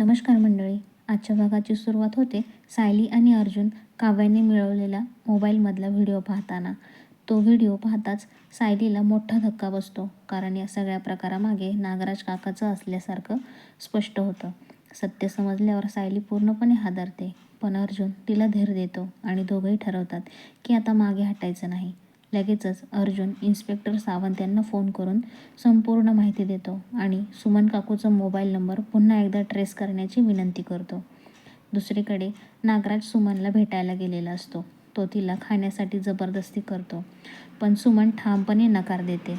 नमस्कार मंडळी. आजच्या भागाची सुरुवात होते सायली आणि अर्जुन काव्याने मिळवलेला मोबाईलमधला व्हिडिओ पाहताना. तो व्हिडिओ पाहताच सायलीला मोठा धक्का बसतो कारण या सगळ्या प्रकारामागे नागराज काकाचं असल्यासारखं स्पष्ट होतं. सत्य समजल्यावर सायली पूर्णपणे हादरते. पण अर्जुन तिला धीर देतो आणि दोघंही ठरवतात की आता मागे हटायचं नाही. लगेचच अर्जुन इन्स्पेक्टर सावंत यांना फोन करून संपूर्ण माहिती देतो आणि सुमन काकूचा मोबाईल नंबर पुन्हा एकदा ट्रेस करण्याची विनंती करतो. दुसरीकडे नागराज सुमनला भेटायला गेलेला असतो. तो तिला खाण्यासाठी जबरदस्ती करतो पण सुमन ठामपणे नकार देते.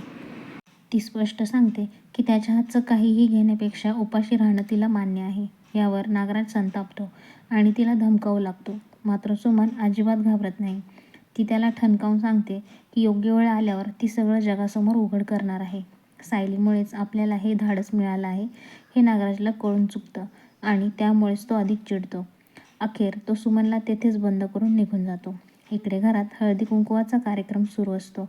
ती स्पष्ट सांगते की त्याच्या हातचं काहीही घेण्यापेक्षा उपाशी राहणं तिला मान्य आहे. यावर नागराज संतापतो आणि तिला धमकावू लागतो. मात्र सुमन अजिबात घाबरत नाही. ती त्याला ठणकावून सांगते की योग्य वेळ आल्यावर ती सगळं जगासमोर उघड करणार आहे. सायलीमुळेच आपल्याला हे धाडस मिळालं आहे. हे नागराजला कळून चुकतं आणि त्यामुळेच तो अधिक चिडतो. अखेर तो सुमनला तेथेच बंद करून निघून जातो. इकडे घरात हळदी कुंकुवाचा कार्यक्रम सुरू असतो.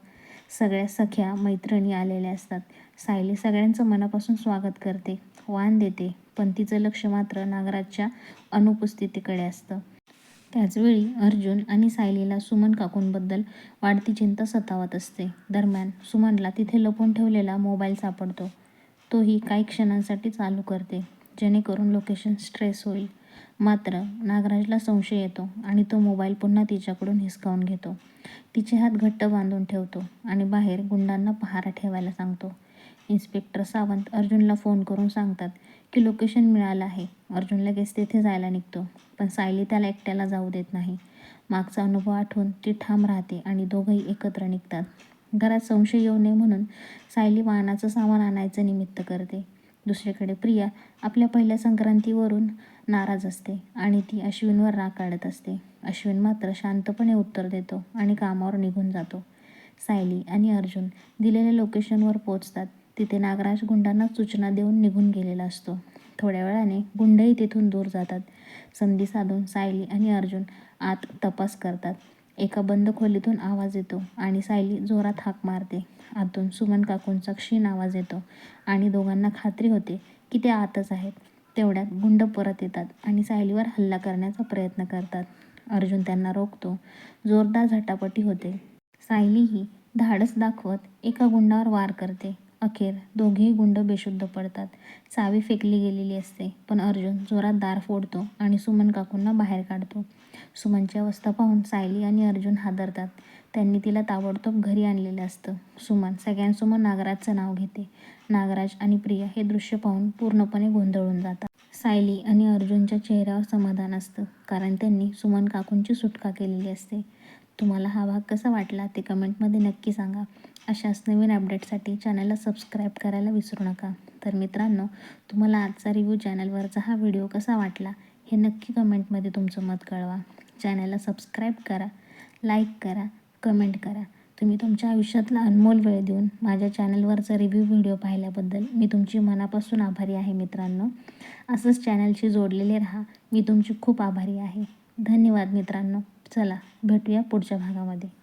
सगळ्या सख्या मैत्रिणी आलेल्या असतात. सायली सगळ्यांचं मनापासून स्वागत करते वाण देते पण तिचं लक्ष मात्र नागराजच्या अनुपस्थितीकडे असतं. त्याचवेळी अर्जुन आणि सायलीला सुमन काकूंबद्दल वाढती चिंता सतावत असते. दरम्यान सुमनला तिथे लपून ठेवलेला मोबाईल सापडतो. तोही काही क्षणांसाठी चालू करते जेणेकरून लोकेशन स्ट्रेस होईल. मात्र नागराजला संशय येतो आणि तो मोबाईल पुन्हा तिच्याकडून हिसकावून घेतो. तिचे हात घट्ट बांधून ठेवतो आणि बाहेर गुंडांना पहारा ठेवायला सांगतो. इन्स्पेक्टर सावंत अर्जुनला फोन करून सांगतात की लोकेशन मिळालं आहे. अर्जुन लगेच तेथे जायला निघतो. पण सायली त्याला एकट्याला जाऊ देत नाही. मागचा अनुभव आठवून ती ठाम राहते आणि दोघंही एकत्र निघतात. घरात संशय येऊ नये म्हणून सायली वाहनाचं सामान आणायचं निमित्त करते. दुसरीकडे प्रिया आपल्या पहिल्या संक्रांतीवरून नाराज असते आणि ती अश्विनवर राग काढत असते. अश्विन मात्र शांतपणे उत्तर देतो आणि कामावर निघून जातो. सायली आणि अर्जुन दिलेल्या लोकेशनवर पोचतात तिथे नागराज गुंडांना सूचना देऊन निघून गेलेला असतो. थोड्या वेळाने गुंडही तिथून दूर जातात. संधी साधून सायली आणि अर्जुन आत तपास करतात. एका बंद खोलीतून आवाज येतो आणि सायली जोरात हाक मारते. आतून सुमन काकूंचा क्षीण आवाज येतो आणि दोघांना खात्री होते की ते आतच आहेत. तेवढ्यात गुंड परत येतात आणि सायलीवर हल्ला करण्याचा प्रयत्न करतात. अर्जुन त्यांना रोखतो. जोरदार झटापटी होते. सायलीही धाडस दाखवत एका गुंडावर वार करते. अखेर दोघेही गुंड बेशुद्ध पडतात. चावी फेकली गेलेली असते पण अर्जुन जोरात दार फोडतो आणि सुमन काकूंना बाहेर काढतो. सुमनची अवस्था पाहून सायली आणि अर्जुन हादरतात. त्यांनी तिला ताबडतोब घरी आणलेलं असतं. सुमन सगळ्यांसमोर नागराजचं नाव घेते. नागराज आणि प्रिया हे दृश्य पाहून पूर्णपणे गोंधळून जातात. सायली आणि अर्जुनच्या चेहऱ्यावर समाधान असतं कारण त्यांनी सुमन काकूंची सुटका केलेली असते. तुम्हाला हा भाग कसा वाटला ते कमेंटमध्ये नक्की सांगा. अशाच नवीन अपडेटसाठी चॅनलला सबस्क्राईब करायला विसरू नका. तर मित्रांनो तुम्हाला आजचा रिव्ह्यू चॅनलवरचा हा व्हिडिओ कसा वाटला हे नक्की कमेंटमध्ये तुमचं मत कळवा. चॅनलला सबस्क्राईब करा लाईक करा कमेंट करा. तुम्ही तुमच्या आयुष्यातला अनमोल वेळ देऊन माझ्या चॅनलवरचा रिव्ह्यू व्हिडिओ पाहिल्याबद्दल मी तुमची मनापासून आभारी आहे मित्रांनो. असंच चॅनलशी जोडलेले राहा. मी तुमची खूप आभारी आहे. धन्यवाद मित्रांनो. चला भेटूया पुढच्या भागामध्ये.